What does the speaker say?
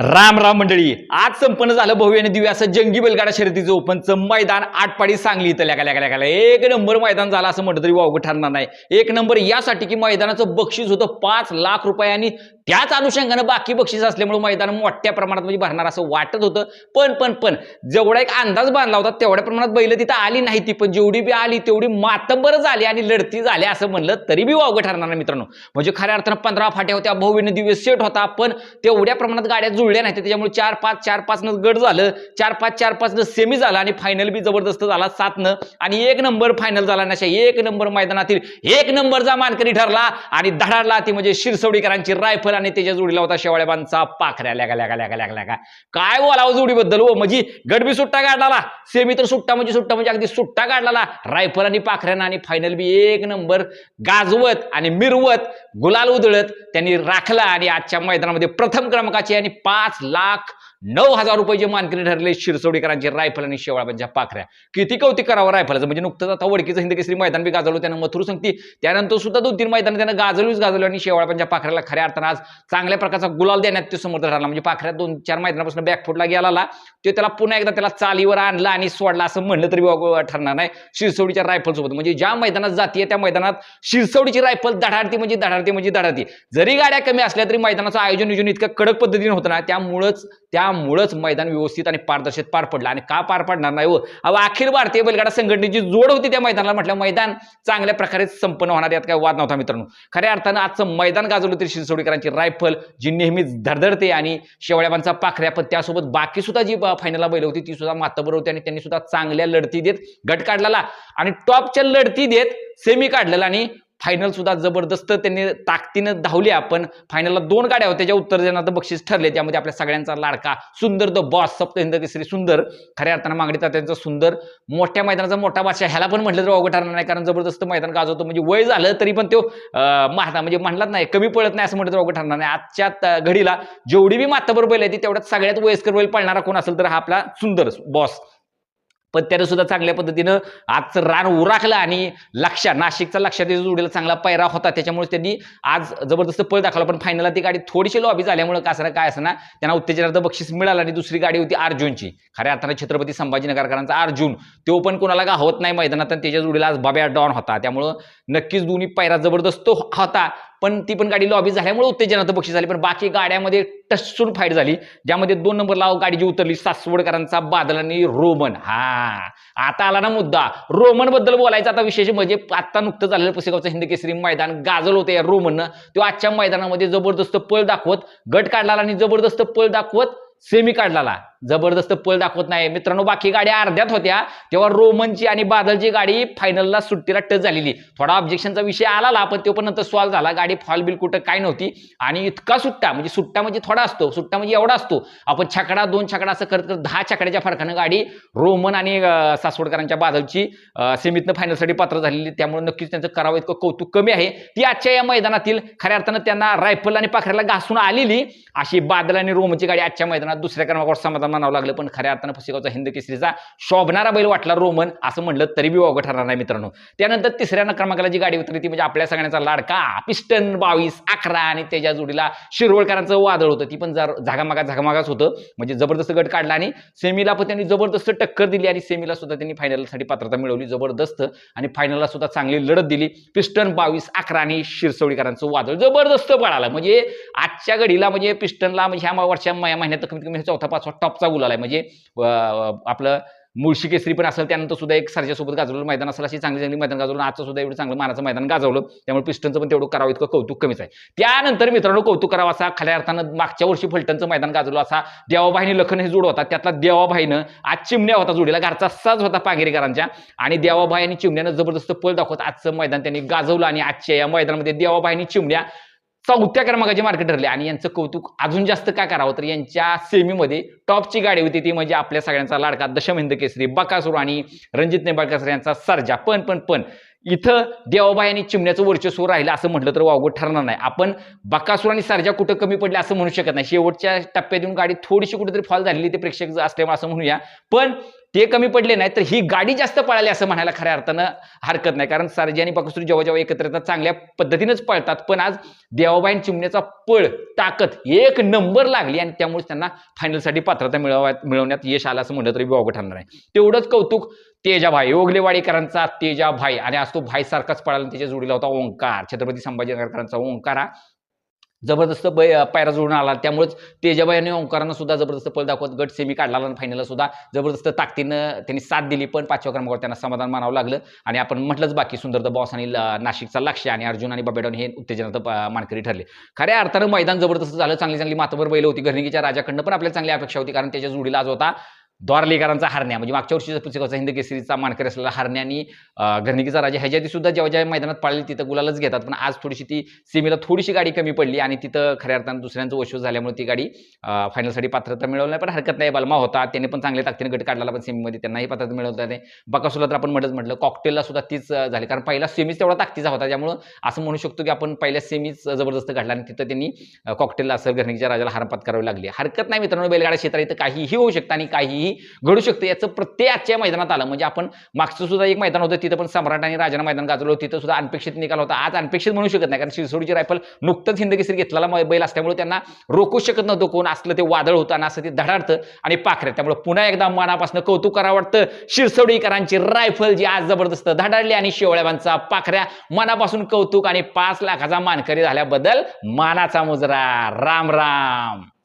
राम राम मंडळी आज संपन्न झालं भव्य आणि दिव्य असं जंगी बैलगाडा शर्यतीचं ओपनचं मैदान आटपाडी सांगली इथं लेका लेका लेका एक नंबर मैदान झालं असं म्हटलं तरी वावगं ठरणार नाही. एक नंबर यासाठी की मैदानाचं बक्षीस होतं पाच लाख रुपये आणि त्याच अनुषंगानं बाकी बक्षीस असल्यामुळे मैदान मोठ्या प्रमाणात म्हणजे भरणार असं वाटत होतं. पण पण पण जेवढा एक अंदाज बांधला होता तेवढ्या प्रमाणात बैल तिथं आली नाही ती. पण जेवढी बी आली तेवढी मातंबर झाली आणि लढती झाली असं म्हणलं तरी बी वावगं ठरणार नाही मित्रांनो. म्हणजे खऱ्या अर्थानं पंधरा फाट्या होत्या भव्यने दिव्य सेट होता पण तेवढ्या प्रमाणात गाड्या जुळल्या नाही त्याच्यामुळे चार पाच चार पाचनं गट झालं चार पाच चार पाचनं सेमी झाला आणि फायनल बी जबरदस्त झाला सातनं. आणि एक नंबर फायनल झाला नशा एक नंबर मैदानातील एक नंबरचा मानकरी ठरला आणि धडाडला ती म्हणजे शिरसवडीकरांची रायफल आणि त्याच्या जोडीला होता शेवाळ्याबांचा पाखऱ्या लॅगा लॅगा लॅगा लॅगा लॅगा. काय बोलावं जोडीबद्दल हो? म्हणजे गडबी सुट्टा काढला सेमी तर सुट्टा म्हणजे सुट्टा म्हणजे अगदी सुट्टा काढला रायफल आणि पाखऱ्यानं आणि फायनल बी एक नंबर गाजवत आणि मिरवत गुलाल उधळत त्यांनी राखला आणि आजच्या मैदानामध्ये प्रथम क्रमांकाचे आणि पाच लाख नऊ हजार रुपये मानकरी ठरले शिरसोडीकरांचे रायफल आणि शेवाळांच्या पाखऱ्या. किती कौतिक करावं रायफलाचं? म्हणजे नुकतंच आता वडकीचं हिंद केसरी मैदान बी गाजवलं त्यानं मथुरू सांगती. त्यानंतर सुद्धा दोन तीन मैदान त्यानं गाजवलीच गाजवली आणि शेवाळांच्या पाखऱ्याला खऱ्या अर्थानं आज चांगल्या प्रकारचा गुलाल देण्यात तो समर्थ ठरला. म्हणजे पाखऱ्या दोन चार मैदानापासून बॅकफुटला गेला ते त्याला पुन्हा एकदा त्याला चालीवर आणला आणि सोडला असं म्हणलं तरी ठरणार नाही. शिरसोडीच्या रायफल सोबत म्हणजे ज्या मैदानात जाते त्या मैदानात शिरसवडीची रायफल धडाडती म्हणजे धडाडती म्हणजे धडाडती. जरी गाड्या कमी असल्या तरी मैदानाचं आयोजन नियोजन इतकं कडक पद्धतीने होतं ना त्यामुळंच त्यामुळंच मैदान व्यवस्थित आणि पारदर्शक पार पडलं. आणि का पार पडणार नाही हो? अहो अखिल भारतीय बैलगाडा संघटनेची जोड होती त्या मैदानाला म्हटलं मैदान चांगल्या प्रकारे संपन्न होणार यात काय वाद नव्हता मित्रांनो. खऱ्या अर्थानं आजचं मैदान गाजवलं तरी शिरसोडीकरांची रायफल जी नेहमीच धडधडते आणि शेवळ्याबांचा पाखऱ्या पण त्यासोबत बाकी सुद्धा जी फायनलला बैल होती ती सुद्धा मातबर होती आणि त्यांनी सुद्धा चांगल्या लढती देत गट काढलेला. आणि टॉपच्या लढती देत सेमी काढलेला आणि फायनल सुद्धा जबरदस्त त्यांनी ताकदीनं धावल्या पण फायनलला दोन गाड्या होत्या ज्या उत्तर बक्षीस ठरले त्यामध्ये आपल्या सगळ्यांचा लाडका सुंदर द बॉस सप्त हिंद केसरी सुंदर. खऱ्या अर्थानं मागणीचा त्यांचा सुंदर. मोठ्या मैदानाचा मोठा बादशाह ह्याला पण म्हटलं तर अवघड ठरणार नाही कारण जबरदस्त मैदान गाजवतो. म्हणजे वय झालं तरी पण तो अं, म्हणजे म्हणलाच नाही कमी पळत नाही असं म्हटलं तर अवघड ठरणार नाही. आजच्या घडीला जेवढी बी माताबर बैल आहे ती तेवढ्यात सगळ्यात वयस्कर बैल पळणारा कोण असेल तर हा आपला सुंदर बॉस पण त्यानं सुद्धा चांगल्या पद्धतीनं आजचं रान उराखलं आणि लक्षा नाशिकचा लक्षात जोडीला चांगला पैरा होता. त्याच्यामुळे त्यांनी आज जबरदस्त पळ दाखवला. पण फायनलला ती गाडी थोडीशी लॉबी झाल्यामुळे कसं काय असं ना त्यांना उत्तेजनार्थ बक्षीस मिळालं आणि दुसरी गाडी होती अर्जुनची. खऱ्या अर्थानं छत्रपती संभाजीनगरकरांचा अर्जुन. तो पण कोणाला गावत नाही मैदानात आणि त्याच्या जोडीला आज बाब्या डॉन होता. त्यामुळं नक्कीच दोन्ही पैरा जबरदस्त होता. पण ती पण गाडी लॉबी झाल्यामुळे उत्तेजनात बक्षीस झाली पण बाकी गाड्यामध्ये टसून फाईट झाली. ज्यामध्ये दोन नंबरला गाडी जी उतरली सासवडकरांचा बादल आणि रोमन. हा. आता आला ना मुद्दा. रोमनबद्दल बोलायचा आता विशेष म्हणजे आता नुकतं झालेलं पुसेगावचं हिंद केसरी मैदान गाजल होतं या रोमननं. तो आजच्या मैदानामध्ये जबरदस्त पळ दाखवत गट काढला आणि जबरदस्त पळ दाखवत सेमी काढला जबरदस्त पल दाखवत नाही. मित्रांनो बाकी गाड्या अर्ध्यात होत्या. तेव्हा रोमनची आणि बादलची गाडी फायनलला सुट्टीला टच झालेली. थोडा ऑब्जेक्शनचा विषय आला पण तो पण नंतर सॉल्व्ह झाला. गाडी फॉल बिल कुठं काय नव्हती. आणि इतका सुट्टा म्हणजे सुट्टा म्हणजे थोडा असतो सुट्टा म्हणजे एवढा असतो. आपण छकडा दोन छकडा असं करत करत दहा छकड्याच्या फरकानं गाडी रोमन आणि सासवडकरांच्या बादलची अं, सेमीतनं फायनलसाठी पात्र झालेली. त्यामुळे नक्कीच त्यांचं करावं इतकं कौतुक कमी आहे. ती आजच्या या मैदानातील खऱ्या अर्थानं त्यांना रायफल आणि पाखऱ्याला घासून आलेली अशी बादल आणि रोमनची गाडी आजच्या मैदानात दुसऱ्या क्रमांकावर समाधान मानावं लागलं पण खऱ्या अर्थानं पुस्तकाचा हिंद केसरीचा शोभणारा बैल वाटला रोमन असं म्हणलं तरी बी वावगं ठरणार नाही मित्रांनो. त्यानंतर तिसऱ्या क्रमांकाला जी गाडी उतरली ती म्हणजे आपल्या सगळ्यांचा लाडका पिस्टन बावीस अकरा आणि त्याच्या जोडीला शिरवळकरांचं वादळ होतं. ती पण जर झागामागा झागामागाच होतं. म्हणजे जबरदस्त गट काढला आणि सेमीला पण त्यांनी जबरदस्त टक्कर दिली आणि सेमीला सुद्धा त्यांनी फायनलसाठी पात्रता मिळवली जबरदस्त. आणि फायनलला सुद्धा चांगली लढत दिली. पिस्टन बावीस अकरा आणि शिरसवळीकरांचं वादळ जबरदस्त पळालं. म्हणजे आजच्या घडीला म्हणजे पिस्टनला म्हणजे ह्या वर्षा महिन्यात कमीत कमी चौथा पाचवा टॉपचा गुलाल आहे. म्हणजे आपलं मुळशी केसरी पण असेल त्यानंतर सुद्धा एक सरच्यासोबत गाजवलं मैदान असेल अशी चांगली चांगली मैदान गाजवलं. आजचं सुद्धा एवढं चांगलं मानाचं मैदान गाजवलं. त्यामुळे पिस्टनचं पण तेवढं करावं इतकं कौतुक कमीच आहे. त्यानंतर मित्रांनो कौतुक करावं असा खऱ्या अर्थानं मागच्या वर्षी फलटणचं मैदान गाजवलं असा देवाबाईने लखन हे जोड होता त्यातला देवाबाईनं आज चिमण्या होता जोडीला. घरचा साज होता पांगेरीकरांच्या आणि देवाबाई आणि चिमण्यानं जबरदस्त पल दाखवत आजचं मैदान त्यांनी गाजवलं. आणि आजच्या या मैदानामध्ये देवाबाई चिमण्या चौथ्या क्रमांकाचे मार्केट ठरले आणि यांचं कौतुक अजून जास्त का करावं? तर यांच्या सेमीमध्ये टॉपची गाडी होती ती म्हणजे आपल्या सगळ्यांचा लाडका दशमहिंद केसरी बकासूर आणि रणजित नेबाळकर यांचा सर्जा. पण पण पण इथं देवाबाई आणि चिमण्याचं वर्चस्व राहिलं असं म्हटलं तर वावगं ठरणार नाही. आपण बकासूर आणि सर्जा कुठं कमी पडले असं म्हणू शकत नाही. शेवटच्या टप्प्यात येऊन गाडी थोडीशी कुठेतरी फॉल झालेली ते प्रेक्षक असल्यामुळे असं म्हणूया. पण ते कमी पडले नाही तर ही गाडी जास्त पळाली असं म्हणायला खऱ्या अर्थानं हरकत नाही. कारण सारजी आणि बकासूर जेव्हा जेव्हा एकत्र येतात चांगल्या पद्धतीनेच पळतात. पण आज देवाबाई आणि चिमण्याचा पळ ताकद एक नंबर लागली आणि त्यामुळे त्यांना फायनलसाठी पात्रता मिळवा मिळवण्यात यश आलं असं म्हटलं तरी वावगं ठरणार नाही. तेवढंच कौतुक तेजाभाई ओगलेवाडीकरांचा तेजाभाई आणि आज तो भाई सारखाच पळाला त्याच्या जोडीला होता ओंकार. छत्रपती संभाजीनगरकरांचा ओंकार. हा जबरदस्त बै पायरा जोडून आला. त्यामुळेच तेजाबाई आणि ओंकारांना सुद्धा जबरदस्त पळ दाखवत. गट सेमी काढला आणि फायनलला सुद्धा जबरदस्त ताकदीनं त्यांनी साथ दिली. पण पाचव्या क्रमांकावर त्यांना समाधान मानावं लागलं. आणि आपण म्हटलंच बाकी सुंदर द बॉस आणि नाशिकचा लक्ष आणि अर्जुन आणि बबेडॉन हे उत्तेजनात मानकरी ठरले. खऱ्या अर्थानं मैदान जबरदस्त झालं. चांगली चांगली मातभर बैल होती. घरणीच्या राजाकडनं पण आपल्याला चांगली अपेक्षा होती. कारण त्याच्या जोडीला आज होता द्वारलेकरांचा हरण्या म्हणजे मागच्या वर्षीचा पुस्तकाचा हिंद केसरीचा मानकरी असलेला हरण्या आणि घरणिकीचा राजा ह्याच्या सुद्धा जेव्हा ज्या मैदानात पाळली तिथं गुलालच घेतात. पण आज थोडीशी ती सीमेला थोडीशी गाडी कमी पडली आणि तिथं खऱ्या अर्थानं दुसऱ्यांचं वशू झाल्यामुळे ती गाडी फायनलसाठी पात्रता मिळवली नाही. पण हरकत नाही बलमा होता. त्याने पण चांगल्या ताकदीने गट काढला पण सेमीमध्ये त्यांनाही पात्रता मिळवता नाही बकासुला तर आपण म्हटलंच म्हटलं कॉकटेलला सुद्धा तीच झाली. कारण पहिला सेमीच तेवढा ताकदीचा होता. त्यामुळं असं म्हणू शकतो की आपण पहिल्या सेमीच जबरदस्त काढला आणि तिथं त्यांनी कॉकटेलला असं घरणीच्या राजाला हार करावी लागली. हरकत नाही मित्रांनो बैलगाडा क्षेत्रात इथं काहीही होऊ शकतं आणि काहीही घडू शकते. याचं प्रत्येक आजच्या मैदानात आलं. म्हणजे आपण मागचं सुद्धा एक मैदान होतं तिथं पण सम्राट आणि राजाना मैदान गाजवलं होतं. तिथं सुद्धा अनपेक्षित निकाल होता. आज अनपेक्षित म्हणू शकत नाही. कारण शिरसोडीची रायफल नुकतंच हिंदकेसरी घेतलेला बैल असल्यामुळे त्यांना रोखू शकत नव्हतं कोण. असलं ते वादळ होतं आणि असं ते धडाडतं आणि पाखरे. त्यामुळे पुन्हा एकदा मनापासून कौतुक करावं वाटतं. शिरसोडीकरांची रायफल जी आज जबरदस्त धडाडली आणि शेवळ्याबांचा पाखऱ्या मनापासून कौतुक आणि पाच लाखाचा मानकरी झाल्याबद्दल मानाचा मुजरा. राम राम.